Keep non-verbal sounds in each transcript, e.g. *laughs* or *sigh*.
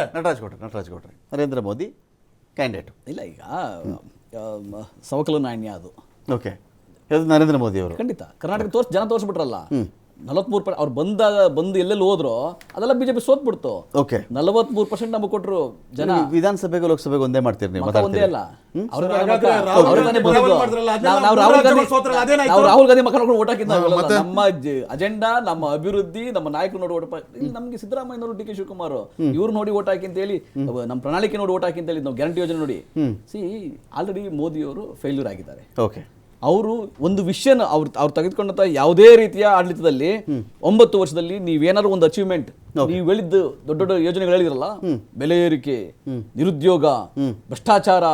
ನಟರಾಜ್ ಗೌಡ್ರೆ ನಟರಾಜ್ ಗೌಡ್ರೆ ನರೇಂದ್ರ ಮೋದಿ ಕ್ಯಾಂಡಿಡೇಟ್ ಇಲ್ಲ ಈಗ ಸವಕಲು ನಾಣ್ಯ ಅದು. ಓಕೆ ನರೇಂದ್ರ ಮೋದಿ ಅವರು? ಖಂಡಿತ. ಕರ್ನಾಟಕ ತೋರ್ಸ್ ಜನ ತೋರಿಸ್ಬಿಟ್ರಲ್ಲ. ನಲವತ್ಮೂರು ಪರ್ಸೆಂಟ್ ಅವ್ರು ಬಂದ ಬಂದು ಎಲ್ಲೆಲ್ಲಿ ಹೋದ್ರು ಅದೆಲ್ಲ ಬಿಜೆಪಿ ಸೋತ್ಬಿಡ್ತು. ಓಕೆ ನಲವತ್ಮೂರು ಪರ್ಸೆಂಟ್ ನಮಗೆ ಕೊಟ್ಟರು ಜನ. ವಿಧಾನಸಭೆಗೆ ಲೋಕಸಭೆಗೆ ಒಂದೇ ಮಾಡ್ತೀರಿ ನೀವು ಒಂದೇ ಅಲ್ಲ. ರಾಹುಲ್ ಗಾಂಧಿ ಮಕ್ಕಳು ಓಟ್ ಹಾಕಿದ್ದ ನಮ್ಮ ಅಜೆಂಡಾ ನಮ್ಮ ಅಭಿವೃದ್ಧಿ ನಮ್ಮ ನಾಯಕರು ನೋಡಿ ಓಟ್ ಇಲ್ಲಿ ನಮಗೆ ಸಿದ್ದರಾಮಯ್ಯನವರು ಡಿ ಕೆ ಶಿವಕುಮಾರ್ ಇವ್ರು ನೋಡಿ ಓಟ್ ಹಾಕಿ ಅಂತ ಹೇಳಿ ನಮ್ಮ ಪ್ರಣಾಳಿಕೆ ನೋಡಿ ಓಟ್ ಹಾಕಿ ಅಂತ ಹೇಳಿ ನಾವು ಗ್ಯಾರಂಟಿ ಯೋಜನೆ ನೋಡಿ. ಸಿ ಆಲ್ರೆಡಿ ಮೋದಿ ಅವರು ಫೇಲ್ಯೂರ್ ಆಗಿದ್ದಾರೆ. ಓಕೆ ಅವರು ಒಂದು ವಿಷಯನ ಅವ್ರು ಅವ್ರು ತೆಗೆದುಕೊಂಡಂತ ಯಾವುದೇ ರೀತಿಯ ಆಡಳಿತದಲ್ಲಿ ಒಂಬತ್ತು ವರ್ಷದಲ್ಲಿ ನೀವೇನಾದ್ರು ಒಂದು ಅಚೀವ್ಮೆಂಟ್ ನೀವು ಹೇಳಿದ್ದು ದೊಡ್ಡ ದೊಡ್ಡ ಯೋಜನೆಗಳು ಹೇಳಿದ್ರಲ್ಲ ಬೆಲೆ ಏರಿಕೆ ನಿರುದ್ಯೋಗ ಭ್ರಷ್ಟಾಚಾರ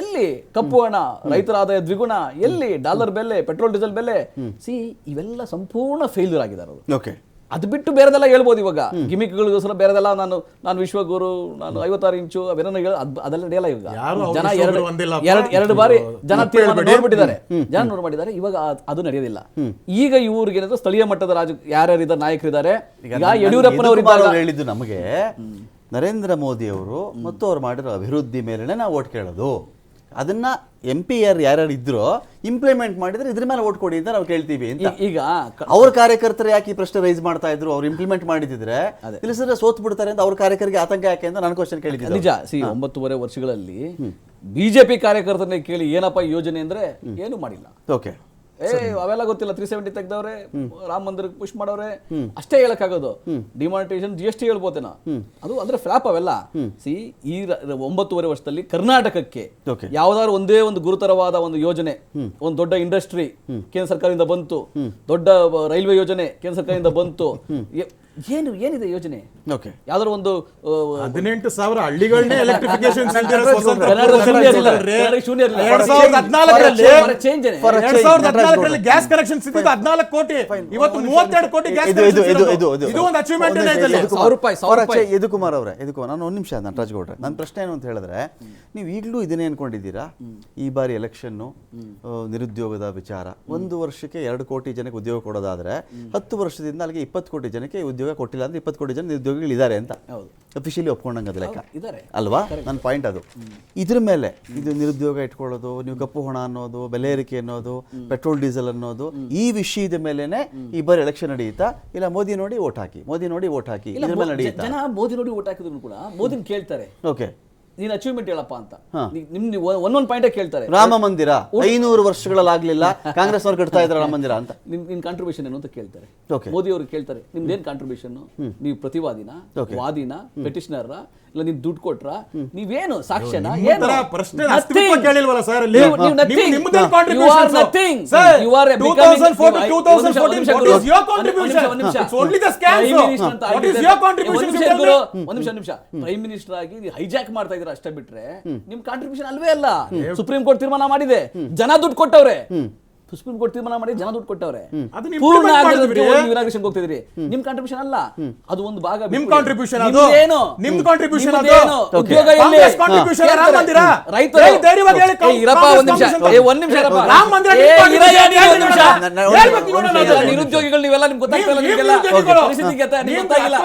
ಎಲ್ಲಿ ಕಪ್ಪು ಹಣ ರೈತರ ಆದಾಯ ದ್ವಿಗುಣ ಎಲ್ಲಿ ಡಾಲರ್ ಬೆಲೆ ಪೆಟ್ರೋಲ್ ಡೀಸೆಲ್ ಬೆಲೆ? ಸಿ ಇವೆಲ್ಲ ಸಂಪೂರ್ಣ ಫೇಲ್ಯೂರ್ ಆಗಿದ್ದಾರೆ ಅವರು. ಓಕೆ. ಅದು ಬಿಟ್ಟು ಬೇರೆದೆಲ್ಲ ಹೇಳ್ಬೋದು ಇವಾಗ. ಗಿಮಿಕ್ಗಳಿಗೋಸ್ಕರ ಬೇರೆದೆಲ್ಲ ನಾನು ನಾನು ವಿಶ್ವಗುರು ನಾನು ಐವತ್ತಾರು ಇಂಚು ಅವೇನೋ ಹೇಳ ಅದೆಲ್ಲ ನಡೆಯಲ್ಲ ಇವಾಗ. ಜನ ಎರಡು. ಎರಡು ಎರಡು ಬಾರಿ ಜನ. ನೋಡ್ಬಿಟ್ಟಿದ್ದಾರೆ ಜನ ನೋಡ್ ಮಾಡಿದ್ದಾರೆ ಇವಾಗ ಅದು ನಡೆಯೋದಿಲ್ಲ. ಈಗ ಇವ್ರಿಗೆ ಏನಾದ್ರು ಸ್ಥಳೀಯ ಮಟ್ಟದ ರಾಜ ಯಾರ್ಯಾರಿದ್ದಾರೆ ನಾಯಕರಿದ್ದಾರೆ ಈಗ ಯಡಿಯೂರಪ್ಪನವರು ಹೇಳಿದ್ದು ನಮಗೆ ನರೇಂದ್ರ ಮೋದಿ ಅವರು ಮತ್ತು ಅವ್ರು ಮಾಡಿರೋ ಅಭಿವೃದ್ಧಿ ಮೇಲೆ ನಾವು ಓಟ್ ಕೇಳೋದು. ಅದನ್ನ ಎಂ ಪಿ ಯಾರು ಯಾರ್ಯಾರು ಇದ್ರೋ ಇಂಪ್ಲಿಮೆಂಟ್ ಮಾಡಿದ್ರೆ ಇದ್ರ ಮೇಲೆ ಓಟ್ ಕೊಡಿ ಅಂತ ನಾವು ಕೇಳ್ತೀವಿ ಅಂತ. ಈಗ ಅವ್ರ ಕಾರ್ಯಕರ್ತರು ಯಾಕೆ ಈ ಪ್ರಶ್ನೆ ರೈಸ್ ಮಾಡ್ತಾ ಇದ್ರು? ಅವ್ರು ಇಂಪ್ಲಿಮೆಂಟ್ ಮಾಡಿದ್ರೆ ತಿಳಿಸಿದ್ರೆ ಸೋತ್ ಬಿಡ್ತಾರೆ ಅಂತ ಅವ್ರ ಕಾರ್ಯಕರ್ಗೆ ಆತಂಕ ಯಾಕೆ ಅಂತ ನಾನು ಕ್ವಶನ್ ಕೇಳಿದ್ದೆ. ನಿಜ ಸಿ ಒಂಬತ್ತುವರೆ ವರ್ಷಗಳಲ್ಲಿ ಬಿಜೆಪಿ ಕಾರ್ಯಕರ್ತರನ್ನ ಕೇಳಿ ಏನಪ್ಪ ಯೋಜನೆ ಅಂದ್ರೆ ಏನು ಮಾಡಿಲ್ಲ. ಓಕೆ ಏ ಅವೆಲ್ಲ ಗೊತ್ತಿಲ್ಲ ತ್ರೀ ಸೆವೆಂಟಿ ತೆಗ್ದವ್ರೆ ರಾಮ ಮಂದಿರಕ್ಕೆ ಪುಷ್ ಮಾಡೋರೆ ಅಷ್ಟೇ ಹೇಳಕ್ಕಾಗೋದು. ಡಿಮಾನಿಟೇಷನ್ ಜಿ ಎಸ್ ಟಿ ಹೇಳ್ಬೋದೆ ಅದು ಅಂದ್ರೆ ಫ್ಲಾಪ್ ಅವೆಲ್ಲ. ಸಿ ಈ ಒಂಬತ್ತುವರೆ ವರ್ಷದಲ್ಲಿ ಕರ್ನಾಟಕಕ್ಕೆ. ಯಾವ್ದಾದ್ರು ಒಂದೇ ಒಂದು ಗುರುತರವಾದ ಒಂದು ಯೋಜನೆ ಒಂದು ದೊಡ್ಡ ಇಂಡಸ್ಟ್ರಿ ಕೇಂದ್ರ ಸರ್ಕಾರದಿಂದ ಬಂತು ದೊಡ್ಡ ರೈಲ್ವೆ ಯೋಜನೆ ಕೇಂದ್ರ ಸರ್ಕಾರದಿಂದ ಬಂತು ಏನು ಏನಿದೆ ಯೋಜನೆ? ಓಕೆ. ಯಾವ್ದಾದ್ರು ಒಂದು ಹದಿನೆಂಟು ಸಾವಿರ ಹಳ್ಳಿಗಳನ್ನೇ *laughs* ಎಲೆಕ್ಟ್ರಿಫಿಕೇಶನ್ ಹದಿನಾಲ್ಕರಲ್ಲಿ ಗ್ಯಾಸ್ ಕನೆಕ್ಷನ್ ಸಿಕ್ಕಿದ್ದು ಹದಿನಾಲ್ಕು ಕೋಟಿ. ಇವತ್ತು ಮೂವತ್ತೆರಡು ಕೋಟಿ ಗ್ಯಾಸ್ ಇದು ಇದು ಇದು ಇದು ಇದು ಇದು. ಒಂದು ಅಚೀವ್ಮೆಂಟ್ ಸಾವಿರ ರೂಪಾಯಿ, ಸಾವಿರ. ಚೆ- ಯದುಕುಮಾರ್ ಅವರೇ ನಾನು ಒಂದು ನಿಮಿಷ ನಟರಾಜ್ ಗೌಡ್ರೆ. ನನ್ನ ಪ್ರಶ್ನೆ ಏನು ಅಂತ ಹೇಳಿದ್ರೆ ನೀವು ಈಗಲೂ ಇದನ್ನೇ ಅನ್ಕೊಂಡಿದ್ದೀರಾ? ಈ ಬಾರಿ ಎಲೆಕ್ಷನ್ನು ನಿರುದ್ಯೋಗದ ವಿಚಾರ. ಒಂದು ವರ್ಷಕ್ಕೆ ಎರಡು ಕೋಟಿ ಜನಕ್ಕೆ ಉದ್ಯೋಗ ಕೊಡೋದಾದ್ರೆ ಹತ್ತು ವರ್ಷದಿಂದ ಅಲ್ಲಿಗೆ ಇಪ್ಪತ್ತು ಕೋಟಿ ಜನಕ್ಕೆ ಉದ್ಯೋಗ ಕೊಟ್ಟಿಲ್ಲ ಅಂದ್ರೆ ಇಪ್ಪತ್ತು ಕೋಟಿ ಜನ ನಿರುದ್ಯೋಗಿಗಳಿದ್ದಾರೆ ಅಂತ. ಹೌದು. ಅಫಿಷಿಯಲಿ ಒಪ್ಕೊಂಡಂಗೆ ಅದು ಲೆಕ್ಕ. ಅಲ್ವಾ? ನನ್ನ ಪಾಯಿಂಟ್ ಅದು. ಇದ್ರ ಮೇಲೆ ಇದು ನಿರುದ್ಯೋಗ ಇಟ್ಕೊಳ್ಳೋದು ನೀವು ಕಪ್ಪು ಹಣ ಅನ್ನೋದು ಬೆಲೆ ಏರಿಕೆ ಅನ್ನೋದು ಪೆಟ್ರೋಲ್ ಡೀಸೆಲ್ ಅನ್ನೋದು ಈ ವಿಷಯದ ಮೇಲೆನೆ ಈ ಬಾರಿ ಎಲೆಕ್ಷನ್ ನಡೆಯುತ್ತಾ? ಇಲ್ಲ ಮೋದಿ ನೋಡಿ ಓಟ್ ಹಾಕಿ ಮೋದಿ ನೋಡಿ ಓಟ್ ಹಾಕಿ ಇದ್ರ ಮೇಲೆ ನಡೆಯುತ್ತಾ? ಜನ ಮೋದಿ ನೋಡಿ ಓಟ್ ಹಾಕಿದ್ರು ಕೂಡ ಮೋದಿನ ಕೇಳ್ತಾರೆ. ಓಕೆ ನೀನ್ ಅಚೀವ್ಮೆಂಟ್ ಹೇಳಪ್ಪ ಅಂತ. ನಿಮ್ದು ಒಂದೊಂದು ಪಾಯಿಂಟ್ ಕೇಳ್ತಾರೆ. ರಾಮ ಮಂದಿರ. ಐನೂರು ವರ್ಷಗಳಾಗ್ಲಿಲ್ಲ ಕಾಂಗ್ರೆಸ್ ಅವ್ರು ಕಟ್ತಾ ಇದ್ರ ರಾಮ ಮಂದಿರ ಅಂತ. ನಿಮ್ ನಿನ್ ಕಾಂಟ್ರಿಬ್ಯೂಷನ್ ಏನು ಅಂತ ಕೇಳ್ತಾರೆ. ಮೋದಿ ಅವರು ಕೇಳ್ತಾರೆ ನಿಮ್ದೇನ್ ಕಾಂಟ್ರಿಬ್ಯೂಷನ್ ನೀವು ಪ್ರತಿವಾದಿನ? ವಾದಿನ? ಪೆಟಿಷನರ್ ಇಲ್ಲ ನೀವು ದುಡ್ಡು ಕೊಟ್ರ? ನೀವೇನು ಸಾಕ್ಷ್ಯನ? ಏನು? ಪ್ರಶ್ನೆ Nothing. ಅಸ್ತಿತ್ವ ಕೇಳಿಲ್ವಲ್ಲ ಸರ್ ಅಲ್ಲಿ? ನೀವು- ನೀವು nothing. ನಿಮ್- ನಿಮ್ದೇನ್ You are contribution nothing. Sir, You 2014 becoming- 2014 ಒಂದು ನಿಮಿಷ, ನಿಮಿಷ ಪ್ರೈಮ್ ಮಿನಿಸ್ಟರ್ ಆಗಿ ಹೈಜಾಕ್ ಮಾಡ್ತಾ ಅಷ್ಟೇ ಬಿಟ್ರೆ ನಿಮ್ ಕಾಂಟ್ರಿಬ್ಯೂಷನ್ ಅಲ್ವೇ ಅಲ್ಲ. ಸುಪ್ರೀಂ ಕೋರ್ಟ್ ತೀರ್ಮಾನ ಮಾಡಿದೆ. ಜನ ದುಡ್ಡು ಕೊಟ್ಟವ್ರೆ. ಸುಪ್ರೀಂ ಕೋರ್ಟ್ ತೀರ್ಮಾನ ಮಾಡಿ ಜನ ದುಡ್ಡು ಕೊಟ್ಟವ್ರೆ. ಅದನ್ನ ಪೂರ್ಣ. ಇನಾಗ್ರೇಷನ್ ಹೋಗ್ತಿದ್ರಿ. ನಿಮ್ ಕಾಂಟ್ರಿಬ್ಯೂಷನ್ ಅಲ್ಲ. ಅದು ಒಂದು ಭಾಗ ನಿಮ್ ಕಾಂಟ್ರಿಬ್ಯೂಷನ್ ಅದು? ಏನು ನಿಮ್ದು ಕಾಂಟ್ರಿಬ್ಯೂಷನ್ ಅದು? ಉದ್ಯೋಗ ಎಲ್ಲಿ? ಕಾಂಟ್ರಿಬ್ಯೂಷನ್ ರಾಮ ಮಂದಿರ? ರೈತರು. ಏ, ಧೈರ್ಯವಾಗಿ ಹೇಳಿ, ಇರಪ್ಪ ಒಂದ್ ನಿಮಿಷ. ಏ, ಒಂದ್ ನಿಮಿಷ ಇರಪ್ಪ. ರಾಮ ಮಂದಿರ ನಿಮ್ ಒಂದ್ ನಿಮಿಷ. ನಿರುದ್ಯೋಗಿಗಳು ನೀವೆಲ್ಲ ನಿಮ್ಗೆ ಗೊತ್ತಾಗ್ತಿಲ್ಲ ನಿಮಗೆಲ್ಲ. ಪರಿಸ್ಥಿತಿ ಗೊತ್ತಾ- ನೀವು ಗೊತ್ತಾಗಿಲ್ಲ.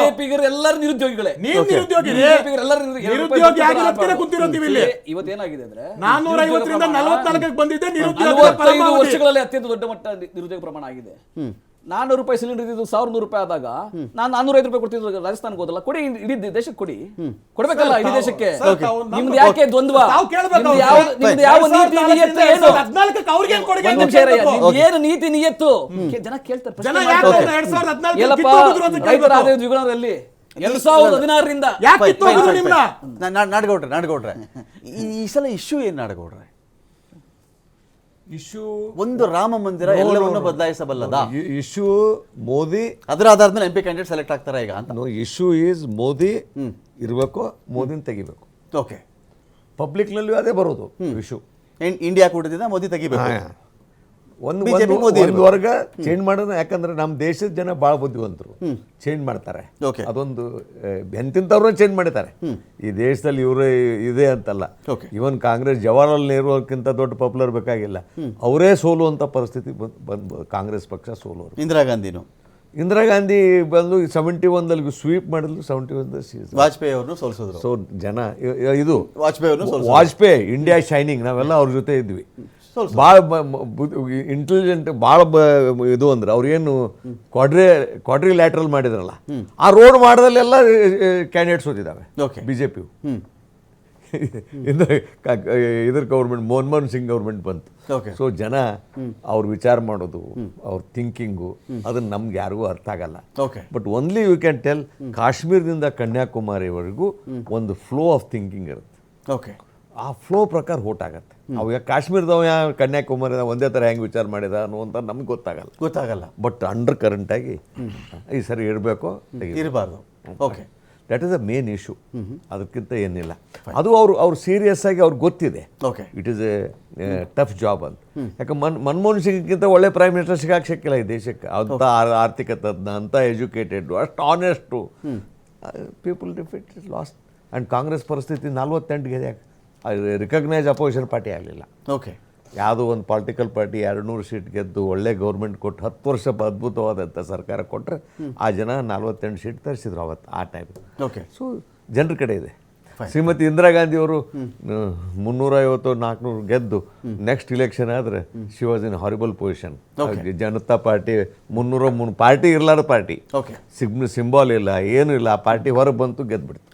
ಬಿಜೆಪಿಗರು ಎಲ್ಲರೂ ನಿರುದ್ಯೋಗಿಗಳೇ. ನೀವು ನಿರುದ್ಯೋಗಿ ಎಲ್ಲರೂ ನಿರುದ್ಯೋಗಿ- ಆಗಿರೋದಕ್ಕೆ ಕೂತಿರೋತೀವಿ ಇಲ್ಲಿ. ಇವತ್ತೇನಾಗಿದೆ ಅಂದ್ರೆ? ನಾನ್ನೂರ ಐವತ್ತರಿಂದ ನಲವತ್ನಾಲ್ಕಕ್ಕೆ ಬಂದಿದ್ದೆ ನಿರುದ್ಯೋಗ ನಲವತ್ತೈದು. ವರ್ಷಗಳಲ್ಲಿ ಅತ್ಯಂತ ದೊಡ್ಡ ಮಟ್ಟ ನಿರುದ್ಯೋಗ ಪ್ರಮಾಣ ಆಗಿದೆ. ನಾನ್ನೂರು ರೂಪಾಯಿ ಸಿಲಿಂಡರ್ ಇದ್ದು ಸಾವಿರದ ನೂರು ರೂಪಾಯಿ ಆದಾಗ ನಾನು ನಾನ್ನೂರ ಐದು ರೂಪಾಯಿ ಕೊಡ್ತಿದ್ದು ರಾಜಸ್ಥಾನಕ್ಕೆ ಹೋದಲ್ಲ ಕೊಡಿ ಇಡೀ ದೇಶಕ್ಕೆ ಕೊಡಿ. ಕೊಡ್ಬೇಕಲ್ಲ ಇಡೀ ದೇಶಕ್ಕೆ. ನಿಮ್ದು ಯಾಕೆ ದ್ವಂದ್ವ? ತಾವು ಕೇಳ್ಬೇಕು ನಿಮ್ದು ಯಾವ ನೀತಿ ನಿಯತ್ತು ಏನು? ಏನ್ ನೀತಿ ನಿಯತ್ತು? ಜನ ಕೇಳ್ತಾರೆ ಎಲ್ಲಪ್ಪ ರೈತರ. ಆದಾಯ ಎರಡ್ ಸಾವಿರದ ಹದಿನಾರರಿಂದ ನಾಡಗೌಡ್ರೆ ನಾಡಗೌಡ್ರೆ. ಈ ಸಲ ಇಶ್ಯೂ ಏನ್ ನಾಡಗೌಡ್ರೆ? ಇಶ್ಯೂ ಒಂದು ರಾಮ ಮಂದಿರ ಎಲ್ಲವನ್ನು ಬದಲಾಯಿಸಬಲ್ಲದ? ಇಶ್ಯೂ ಮೋದಿ. ಅದರ ಆಧಾರದ ಮೇಲೆ ಎಂ ಪಿ ಕ್ಯಾಂಡಿಡೇಟ್ ಸೆಲೆಕ್ಟ್ ಆಗ್ತಾರ ಈಗ ಅಂತ? Issue is Modi. ಇರಬೇಕು ಮೋದಿನ ತೆಗಿಬೇಕು. ಓಕೆ. ಪಬ್ಲಿಕ್ನಲ್ಲೂ ಅದೇ ಬರೋದು ಇಶ್ಯೂ ಇಂಡಿಯಾ ಕೂಟದಿಂದ ಮೋದಿ ತೆಗಿಬೇಕು. ಒಂದು ಒಂದು- ವರ್ಗ ಚೇಂಜ್ ಮಾಡೋದು ಯಾಕಂದ್ರೆ ನಮ್ಮ ದೇಶದ ಜನ ಭಾಳ ಬುದ್ಧಿವಂತರು. ಚೇಂಜ್ ಮಾಡ್ತಾರೆ. ಅದೊಂದು ಬೆಂತಿಂತವ್ರನ್ನ ಚೇಂಜ್ ಮಾಡಿದ್ದಾರೆ. ಈ ದೇಶದಲ್ಲಿ ಇವರೇ ಇದೆ ಅಂತಲ್ಲ. ಇವನ್ ಕಾಂಗ್ರೆಸ್ ಜವಾಹರ್ಲಾಲ್ ನೆಹರು ಅವ್ರಕ್ಕಿಂತ ದೊಡ್ಡ ಪಾಪ್ಯುಲರ್ ಬೇಕಾಗಿಲ್ಲ. ಅವರೇ ಸೋಲುವಂಥ ಪರಿಸ್ಥಿತಿ ಬಂದ್ ಕಾಂಗ್ರೆಸ್ ಪಕ್ಷ ಸೋಲೋರು ಇಂದಿರಾ ಗಾಂಧಿನು. ಇಂದಿರಾ ಗಾಂಧಿ ಬಂದು ಸೆವೆಂಟಿ ಒಂದಲ್ಲಿ ಸ್ವೀಪ್ ಮಾಡಿದ್ರು ಸೆವೆಂಟಿ ಒಂದಲ್ಲಿ ವಾಜಪೇಯಿ ಅವ್ರನ್ನು ಸೋಲಿಸಿದ್ರು. ಸೊ ಜನ ಇದು ವಾಜಪೇಯಿ ವಾಜಪೇಯಿ ಇಂಡಿಯಾ ಶೈನಿಂಗ್ ನಾವೆಲ್ಲ ಅವ್ರ ಜೊತೆ ಇದ್ವಿ. ಭಾಳ ಇಂಟೆಲಿಜೆಂಟ್ ಭಾಳ ಇದು ಅಂದ್ರೆ. ಅವ್ರೇನು ಕ್ವಾಡ್ರಿ ಕ್ವಾಡ್ರಿ ಲ್ಯಾಟ್ರಲ್ ಮಾಡಿದ್ರಲ್ಲ ಆ ರೋಡ್ ಮಾಡೋದಲ್ಲೆಲ್ಲ ಕ್ಯಾಂಡಿಡೇಟ್ಸ್ ಓದಿದ್ದಾವೆ. ಬಿ ಜೆ ಪಿ ಇದ್ರ ಗೌರ್ಮೆಂಟ್ ಮನಮೋಹನ್ ಸಿಂಗ್ ಗೌರ್ಮೆಂಟ್ ಬಂತು. ಸೊ ಜನ ಅವ್ರ ವಿಚಾರ ಮಾಡೋದು ಅವ್ರ ಥಿಂಕಿಂಗು ಅದನ್ನ ನಮ್ಗೆ ಯಾರಿಗೂ ಅರ್ಥ ಆಗಲ್ಲ. But only you can tell ಕಾಶ್ಮೀರದಿಂದ ಕನ್ಯಾಕುಮಾರಿವರೆಗೂ ಒಂದು ಫ್ಲೋ ಆಫ್ ಥಿಂಕಿಂಗ್ ಇರುತ್ತೆ. ಓಕೆ ಆ ಫ್ಲೋ ಪ್ರಕಾರ ಓಟ್ ಆಗತ್ತೆ. ಅವಾಗ ಕಾಶ್ಮೀರದವ ಯಾ ಕನ್ಯಾಕುಮಾರಿ ಒಂದೇ ಥರ ಹೆಂಗೆ ವಿಚಾರ ಮಾಡಿದ ಅನ್ನುವಂಥ ನಮ್ಗೆ ಗೊತ್ತಾಗಲ್ಲ. ಗೊತ್ತಾಗಲ್ಲ. ಬಟ್ ಅಂಡರ್ ಕರೆಂಟ್ ಆಗಿ ಈ ಸರಿ ಇರಬೇಕು? ಇರಬಾರ್ದು. Okay that is a main issue ಅದಕ್ಕಿಂತ ಏನಿಲ್ಲ. ಅದು ಅವರು ಅವ್ರು ಸೀರಿಯಸ್ ಆಗಿ ಅವ್ರಿಗೆ ಗೊತ್ತಿದೆ. Okay it is a tough job ಅಂತ. ಯಾಕೆ ಮನ್ ಮನಮೋಹನ್ ಸಿಂಗ್ಗಿಂತ ಒಳ್ಳೆ ಪ್ರೈಮ್ ಮಿನಿಸ್ಟರ್ ಸಿಗಾಕ್ ಸಿಕ್ಕಿಲ್ಲ ಈ ದೇಶಕ್ಕೆ. ಅಂತ ಆರ್- ಆರ್ಥಿಕ ತಜ್ಞ ಅಂತ ಎಜುಕೇಟೆಡ್ ಅಷ್ಟು honest people defeat is last and Congress ಪರಿಸ್ಥಿತಿ ನಲ್ವತ್ತೆಂಟು ಗೆದೆ ರಿಕಗ್ನೈಸ್ ಅಪೋಸಿಷನ್ ಪಾರ್ಟಿ ಆಗಲಿಲ್ಲ. ಓಕೆ ಯಾವುದೋ ಒಂದು ಪೊಲಿಟಿಕಲ್ ಪಾರ್ಟಿ ಎರಡು ನೂರು ಸೀಟ್ ಗೆದ್ದು ಒಳ್ಳೆ ಗೌರ್ಮೆಂಟ್ ಕೊಟ್ಟು ಹತ್ತು ವರ್ಷ ಅದ್ಭುತವಾದಂಥ ಸರ್ಕಾರ ಕೊಟ್ಟರೆ ಆ ಜನ ನಲ್ವತ್ತೆಂಟು ಸೀಟ್ ತರಿಸಿದ್ರು ಅವತ್ತು ಆ ಟೈಪ್ ಓಕೆ ಸೊ ಜನರ ಕಡೆ ಇದೆ. ಶ್ರೀಮತಿ ಇಂದಿರಾ ಗಾಂಧಿ ಅವರು ಮುನ್ನೂರೈವತ್ತು ನಾಲ್ಕುನೂರು ಗೆದ್ದು ನೆಕ್ಸ್ಟ್ ಇಲೆಕ್ಷನ್ ಆದರೆ she was in horrible position Janata party ಮುನ್ನೂರ ಮುನ್ ಪಾರ್ಟಿ ಇರಲಾರ ಪಾರ್ಟಿ. ಸಿಂಬಾಲ್ ಇಲ್ಲ ಏನೂ ಇಲ್ಲ ಆ ಪಾರ್ಟಿ ಹೊರಗೆ ಬಂತು ಗೆದ್ದುಬಿಡ್ತು